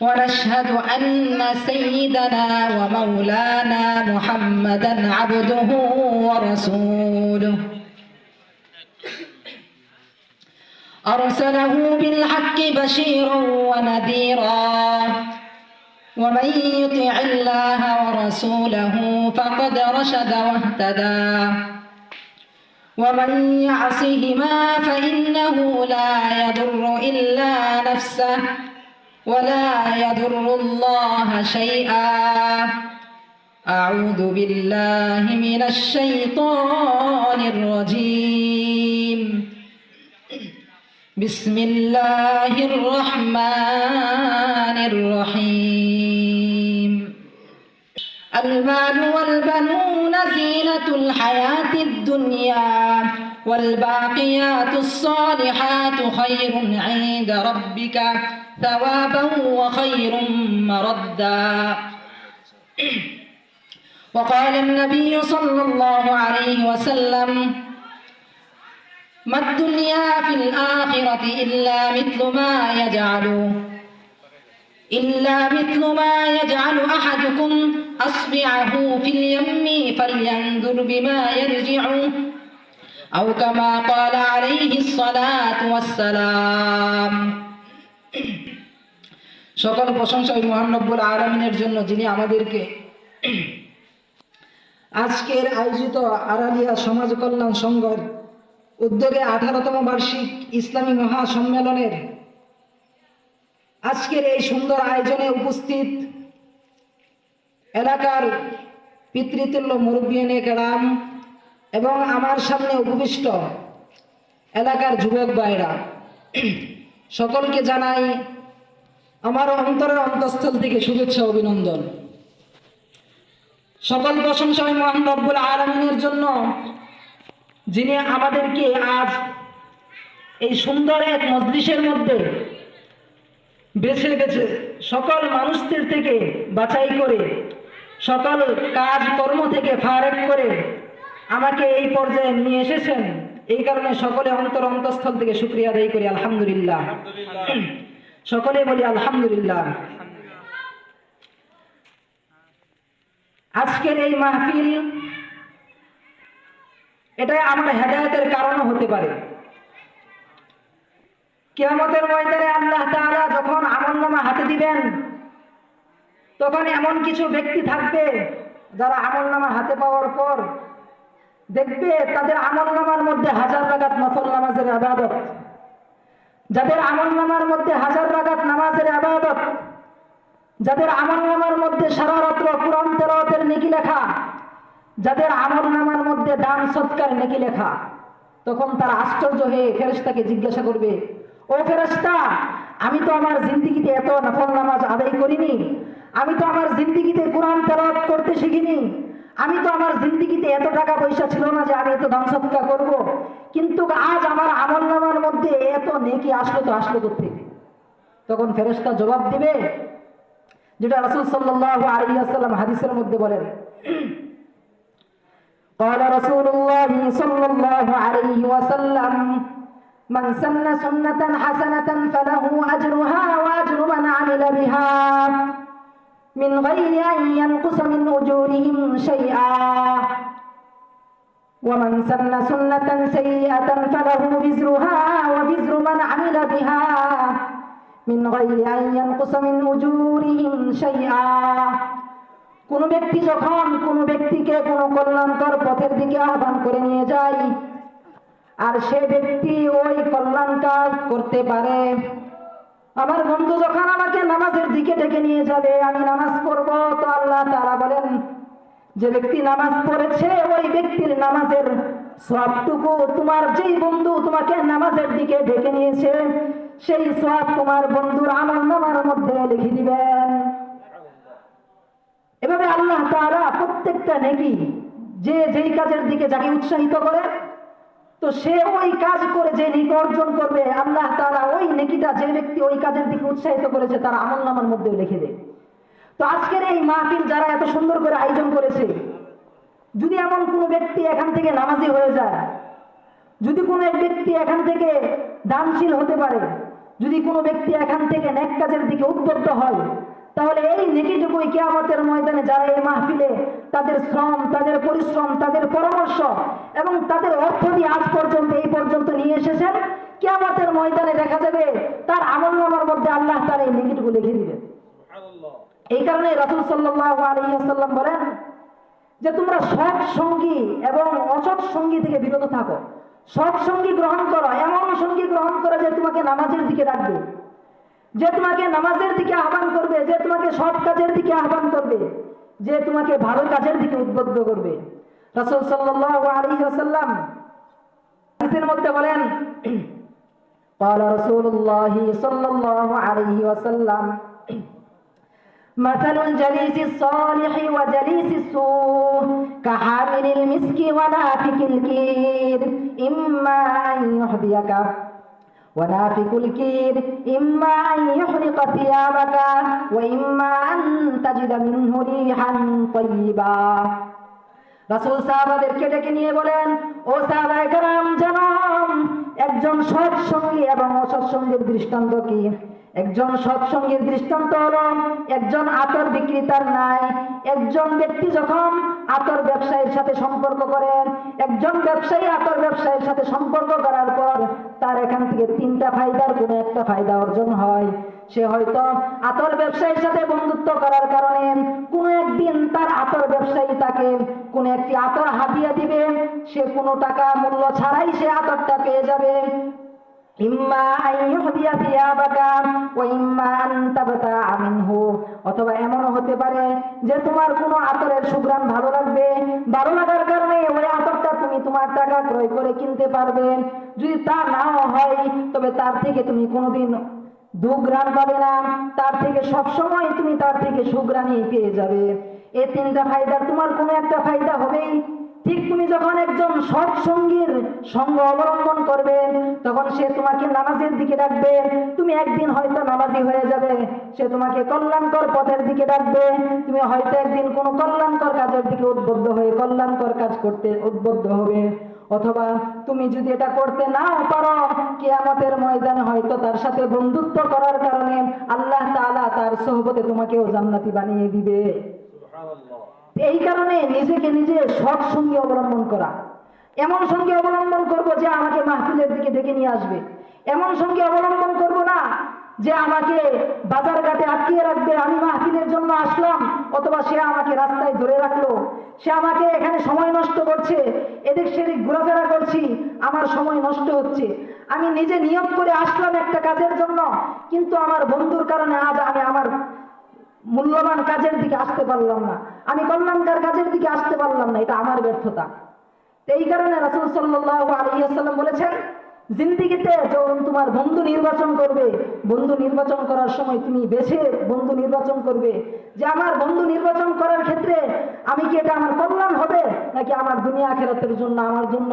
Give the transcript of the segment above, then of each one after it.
ونشهد أن سيدنا ومولانا محمدا عبده ورسوله. أرسله بالحق بشيرا ونذيرا. ومن يطع الله ورسوله فقد رشد واهتدى. ومن يعصهما فإنه لا يضر إلا نفسه. ولا يضر الله شيئا. أعوذ بالله من الشيطان الرجيم. بسم الله الرحمن الرحيم. المال والبنون زينة الحياة الدنيا والباقيات الصالحات خير عند ربك. ثوابا وخير مردا. وقال النبي صلى الله عليه وسلم ما الدنيا في الآخرة إلا مثل ما يجعل إلا مثل ما يجعل أحدكم أصبعه في اليم فلينظر بما يرجع أو كما قال عليه الصلاة والسلام. সকল প্রশংসা ওই মহানব্বুল আলমিনের জন্য যিনি আমাদেরকে আজকের আয়োজিত আড়ালিয়া সমাজ কল্যাণ সংঘর উদ্যোগে আঠারোতম বার্ষিক ইসলামী মহাসম্মেলনের আজকের এই সুন্দর আয়োজনে উপস্থিত এলাকার পিতৃতুল্য মুরব্বিয়ানে কেরাম এবং আমার সামনে উপবিষ্ট এলাকার যুবক ভাইরা সকলকে জানাই আমার অন্তরের অন্তঃস্থল থেকে শুভেচ্ছা, অভিনন্দন। সকল প্রশংসা ওই মহান রব্বুল আলমিনের জন্য যিনি আমাদেরকে আজ এই সুন্দর এক মজলিসের মধ্যে বেছে বেছে সকল মানুষদের থেকে বাছাই করে, সকল কাজ কর্ম থেকে ফারেক করে আমাকে এই পর্যায়ে নিয়ে এসেছেন। এই কারণে সকলে অন্তর অন্তঃস্থল থেকে শুক্রিয়া আদায় করি আলহামদুলিল্লাহ। সকলে বলি আলহামদুলিল্লাহ। আজকের এই মাহফিল, এটাই আমার হেদায়তের কারণও হতে পারে। কেয়ামতের ময়দানে আল্লাহ তাআলা যখন আমলনামা হাতে দিবেন, তখন এমন কিছু ব্যক্তি থাকবে যারা আমলনামা হাতে পাওয়ার পর দেখবে তাদের আমলনামার মধ্যে হাজার রাগাত নফল নামাজের আবাদত। যাদের আমল নামার মধ্যে হাজার রাগাত নামাজের আবাদত, যাদের আমল নামার মধ্যে সারা রাত্র কোরআন তেলাওয়াতের নেকি লেখা, যাদের আমল নামার মধ্যে দান সৎকার নেকি লেখা, তখন তারা আশ্চর্য হয়ে ফেরেস্তাকে জিজ্ঞাসা করবে, ও ফেরেস্তা আমি তো আমার জিন্দিগিতে এত নফল নামাজ আদায় করিনি, আমি তো আমার জিন্দিগিতে কোরআন তেলাওয়াত করতে শিখিনি, আমি তো আমার জিন্দিগিতে এত টাকা পয়সা ছিল না যে আমি এত দান সৎকার করব? কিন্তু আজ আমার আমল নামার মধ্যে এত নেকি আসলো তো আসলো থেকে তখন ফেরেস্তা জবাব দিবে যেটা রাসূল সাল্লাল্লাহু আলাইহি ওয়াসাল্লাম হাদিসের মধ্যে বলেন قال رسول الله صلى الله عليه وسلم من سن سنة حسنة فله أجرها وأجر من عمل بها من غير أن ينقص من أجورهم شيئا ومن سن سنة سيئة فله وزرها ووزر من عمل بها من غير أن ينقص من أجورهم شيئا কোন ব্যক্তি যখন কোন ব্যক্তিকে কোন কল্যাণকর পথের দিকে আহ্বান করে নিয়ে যায় আর সে ব্যক্তি ওই কল্যাণ কাজ করতে পারে আমার বন্ধু যখন আমাকে নামাজের দিকে ডেকে নিয়ে যাবে আমি নামাজ পড়ব তো আল্লাহ তারা বলেন যে ব্যক্তি নামাজ পড়েছে, ওই ব্যক্তির নামাজের সবটুকু তোমার যেই বন্ধু তোমাকে নামাজের দিকে ডেকে নিয়েছে, সেই সব তোমার বন্ধুর আমল নামার মধ্যে লিখে দিবেন এভাবে আল্লাহ তারা প্রত্যেকটা নেকি যে যেই কাজের দিকে যাকে উৎসাহিত করে, তো সে ওই কাজ করে যে নেকি অর্জন করবে, আল্লাহ তারা ওই নেকিটা যে ব্যক্তি ওই কাজের দিকে উৎসাহিত করেছে, তার আমল নামার মধ্যে লিখে দেয়। তো আজকের এই মাহফিল যারা এত সুন্দর করে আয়োজন করেছে, যদি এমন কোনো ব্যক্তি এখান থেকে নামাজি হয়ে যায়, যদি কোনো এক ব্যক্তি এখান থেকে দানশীল হতে পারে, যদি কোনো ব্যক্তি এখান থেকে নেক কাজের দিকে উদ্বুদ্ধ হয়, তাহলে এই নেকিটুকুই কেয়ামতের ময়দানে যারা এই মাহফিলে তাদের শ্রম, তাদের পরিশ্রম, তাদের পরামর্শ এবং তাদের অর্থ দিয়ে আজ পর্যন্ত, এই পর্যন্ত নিয়ে এসেছেন, কেয়ামতের ময়দানে দেখা যাবে তার আমল নামার মধ্যে আল্লাহ তার এই নেকিটুকু লিখে দিবে এই কারণে রাসুল সাল্লাহ আলহিহাসাল্লাম বলেন যে তোমরা সৎ সঙ্গী এবং অসৎ সঙ্গী থেকে বিরত থাকো সৎ সঙ্গী গ্রহণ করো এমন সঙ্গী গ্রহণ করো যে তোমাকে নামাজের দিকে রাখবে যে তোমাকে নামাজের দিকে আহ্বান করবে যে তোমাকে সৎ কাজের দিকে আহ্বান করবে যে তোমাকে ভালো কাজের দিকে উদ্বুদ্ধ করবে রাসূল সাল্লাল্লাহু আলাইহি ওয়াসাল্লাম হাদিসের মধ্যে বলেন قال رسول الله صلى الله عليه وسلم مثل الجليس الصالح وجليس السوء كحامل المسك ونافك الكير إما أن يحذيك ونافك الكير إما أن يحرق ثيابك وإما أن تجد منه ريحا طيبا রাসূল সাহাবাদেরকে ডেকে নিয়ে বলেন ও সাহাবায়ে কেরাম জানাম একজন সৎ সঙ্গী এবং অসৎ সঙ্গীর দৃষ্টান্ত কি একজন সৎসঙ্গীর দৃষ্টান্ত হলো, একজন আতর বিক্রেতার নাই একজন ব্যক্তি যখন আতর ব্যবসায়ীর সাথে সম্পর্ক করেন একজন ব্যবসায়ী আতর ব্যবসায়ীর সাথে সম্পর্ক করার পর তার এখান থেকে তিনটা ফায়দার কোনো একটা ফায়দা অর্জন হয়। সে হয়তো আতর ব্যবসায়ীর সাথে বন্ধুত্ব করার কারণে কোনো একদিন তার আতর ব্যবসায়ী তাকে কোনো একটি আতর হাতিয়ে দিবে। সে কোনো টাকা মূল্য ছাড়াই সে আতরটা পেয়ে যাবে। অথবা এমনও হতে পারে যে তোমার কোনো আতরের সুঘ্রাণ ভালো লাগবে, ভালো লাগার কারণে ওই আতরটা তুমি তোমার টাকা ক্রয় করে কিনতে পারবে। যদি তা নাও হয়, তবে তার থেকে তুমি কোনোদিন দুগ্রাণ পাবে না। তার থেকে সব সময় তুমি তার থেকে সুগ্রাণই পেয়ে যাবে। এই তিনটা ফায়দা, তোমার কোনো একটা ফায়দা হবেই। তুমি যখন একজন সৎ সঙ্গীর সঙ্গ অবলম্বন করবে, তখন সে তোমাকে নামাজের দিকে ডাকবে। তুমি একদিন হয়তো নামাজি হয়ে যাবে, সে তোমাকে কল্যাণকর পথের দিকে ডাকবে। তুমি হয়তো একদিন কোনো কল্যাণকর কাজের দিকে উদ্বুদ্ধ হয়ে কল্যাণকর কাজ করতে উদ্বুদ্ধ হবে। অথবা তুমি যদি এটা করতে নাও পারো, কিয়ামতের ময়দানে হয়তো তার সাথে বন্ধুত্ব করার কারণে আল্লাহ তাআলা তার সোহবতে তোমাকেও জান্নাতি বানিয়ে দিবে। এই কারণে নিজেকে নিজে সৎ সঙ্গী অবলম্বন করা। এমন সঙ্গী অবলম্বন করব যে আমাকে মাহফিলের দিকে ডেকে নিয়ে আসবে। এমন সঙ্গী অবলম্বন করব না যে আমাকে বাজার ঘাটে আটকিয়ে রাখবে। আমি মাহফিলের জন্য আসলাম, অথবা সে আমাকে রাস্তায় ধরে রাখল। সে আমাকে এখানে সময় নষ্ট করছে, এদিক সেদিক ঘোরাফেরা করছি, আমার সময় নষ্ট হচ্ছে। আমি নিজে নিয়োগ করে আসলাম একটা কাজের জন্য, কিন্তু আমার বন্ধুর কারণে আজ আমি আমার মূল্যবান কাজের দিকে আসতে পারলাম না। আমি কল্যাণকার কাজের দিকে আসতে পারলাম না, এটা আমার ব্যর্থতা। এই কারণে রাসুল সাল্লাহ আলহিহাল্লাম বলেছেন, জিন্দিগিতে যখন তোমার বন্ধু নির্বাচন করবে, বন্ধু নির্বাচন করার সময় তুমি বেছে বন্ধু নির্বাচন করবে। যে আমার বন্ধু নির্বাচন করার ক্ষেত্রে আমি কি এটা আমার কল্যাণ হবে, নাকি আমার দুনিয়া আখেরাতের জন্য আমার জন্য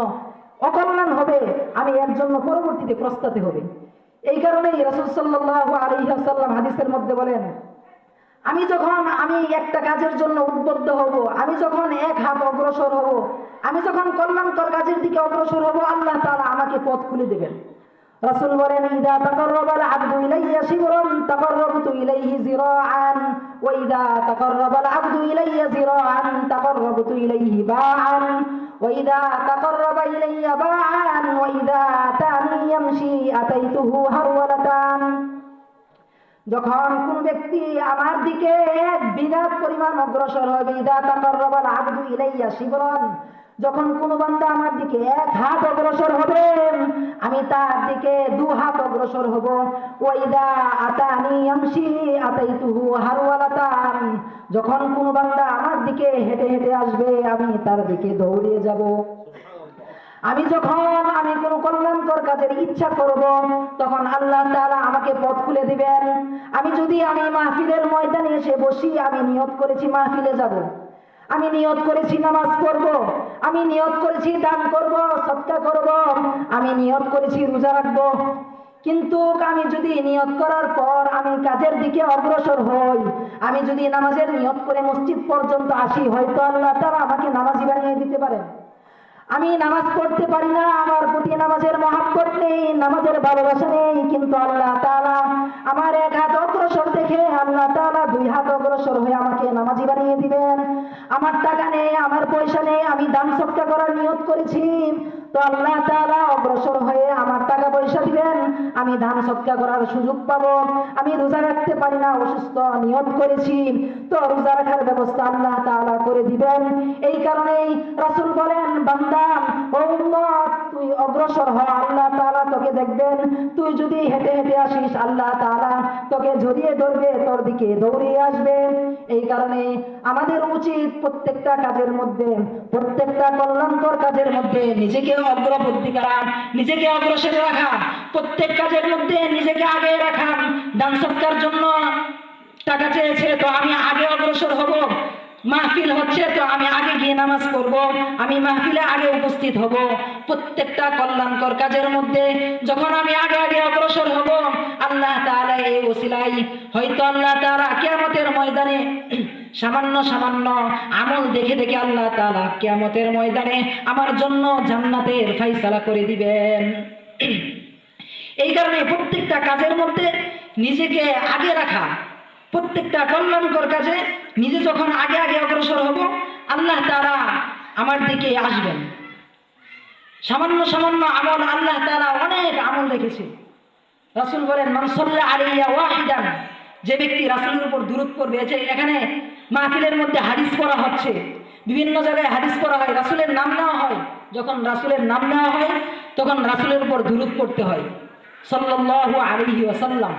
অকল্যাণ হবে? আমি এর জন্য পরবর্তীতে প্রস্তাতে হবে। এই কারণেই রাসুল সাল্লাহ আলহিহাল্লাম হাদিসের মধ্যে বলেন আমি যখন আমি একটা কাজের জন্য উদ্বুদ্ধ হব, আমি যখন এক হাত অগ্রসর হব, আমি যখন কল্যাণকর কাজের দিকে অগ্রসর হব, আল্লাহ তাআলা আমাকে পথ খুলে দেবেন। রাসূল বলেন, ইদা তাকাররাবাল আবদু ইলাইয়া শিবরান, তাকাররাবতু ইলাইহি জিরাআন ওয়া ইদা তাকাররাবাল আবদু ইলাইয়া জিরাআন তাকাররাবতু ইলাইহি বাআন, ওয়া ইদা হারওয়ালাতান যখন কোন ব্যক্তি আমার দিকে এক বিরাট পরিমাণ অগ্রসর হবে, ইদা আবদু ইলাইয়া শিবরান যখন কোন বান্দা আমার দিকে এক হাত অগ্রসর হবে, আমি তার দিকে দু হাত অগ্রসর হব। ওইদা আতানি আমশি আতাইতুহু হারওয়ালাতান যখন কোন বান্দা আমার দিকে হেঁটে হেঁটে আসবে, আমি তার দিকে দৌড়িয়ে যাব। আমি যখন আমি কোনো কল্যাণকর কাজের ইচ্ছা করব, তখন আল্লাহ তাআলা আমাকে পথ খুলে দিবেন। আমি যদি আমি মাহফিলের ময়দানে এসে বসি, আমি নিয়ত করেছি মাহফিলে যাব। আমি নিয়ত করেছি নামাজ পড়ব। আমি নিয়ত করেছি দান করব সৎকা করব। আমি নিয়ত করেছি রোজা রাখব। কিন্তু আমি যদি নিয়ত করার পর আমি কাজের দিকে অগ্রসর হই, আমি যদি নামাজের নিয়ত করে মসজিদ পর্যন্ত আসি, হয়তো আল্লাহ তারা আমাকে নামাজি বানিয়ে দিতে পারেন। আমি নামাজ পড়তে পারি না, আমার প্রতি নামাজের মহাব্বত নেই, নামাজের ভালোবাসা নেই, কিন্তু আল্লাহ তালা আমার এক হাত অগ্রসর দেখে আল্লাহ তালা দুই হাত অগ্রসর হয়ে আমাকে নামাজি বানিয়ে দিবেন। আমার টাকা নেই, আমার পয়সা নেই, আমি দান সবটা করার নিয়ত করেছি। তো আল্লাহ তালা অগ্রসর হয়ে আমার টাকা পয়সা দিবেন, আমি ধান সৎকা করার সুযোগ পাবো। আমি রোজা রাখতে পারি না, অসুস্থ নিয়ত করেছি। তো রোজা রাখার ব্যবস্থা আল্লাহ তালা করে দিবেন। এই কারণেই রাসুল বলেন, বান্দা, ও তুই অগ্রসর হ, আল্লাহ তাআলা তোকে দেখবেন। তুই যদি হেঁটে হেঁটে আসিস, আল্লাহ তাআলা তোকে জড়িয়ে ধরবে, তোর দিকে দৌড়িয়ে আসবে। এই কারণে আমাদের উচিত প্রত্যেকটা কাজের মধ্যে, প্রত্যেকটা কল্যাণকর কাজের মধ্যে নিজেকে অগ্রবর্তী করা নিজেকে অগ্রসর রাখা, প্রত্যেক কাজের মধ্যে নিজেকে আগে রাখা। দান সৎকার জন্য টাকা চেয়েছে, তো আমি আগে অগ্রসর হব। মাহফিল হচ্ছে, তো আমি আগে গিয়ে নামাজ পড়ব, আমি মাহফিলে আগে উপস্থিত হব। প্রত্যেকটা কল্যাণকর কাজের মধ্যে যখন আমি আগে আগে অগ্রসর হব, আল্লাহ তাআলা এই ওসিলাই হয়তো আল্লাহ তাআলা কিয়ামতের ময়দানে সামান্য সামান্য আমল দেখে দেখে আল্লাহ তাআলা কিয়ামতের ময়দানে আমার জন্য জান্নাতের ফাইসালা করে দিবেন। এই কারণে প্রত্যেকটা কাজের মধ্যে নিজেকে আগে রাখা প্রত্যেকটা কল্যাণকর কাজে নিজে যখন আগে আগে অগ্রসর হব, আল্লাহ তারা আমার দিকে আসবেন। সামান্য সামান্য আমল আল্লাহ তারা অনেক আমল রেখেছে রাসুল বলেন মানসল্লা আলিয়া ওয়াহিদান যে ব্যক্তি রাসূলের উপর দূরত করবে যে এখানে মাহফিলের মধ্যে হাদিস করা হচ্ছে। বিভিন্ন জায়গায় হাদিস করা হয়, রাসূলের নাম নেওয়া হয়। যখন রাসূলের নাম নেওয়া হয়, তখন রাসূলের উপর দূরত পড়তে হয়। সাল্লাল্লাহু আলাইহি ওয়াসাল্লাম।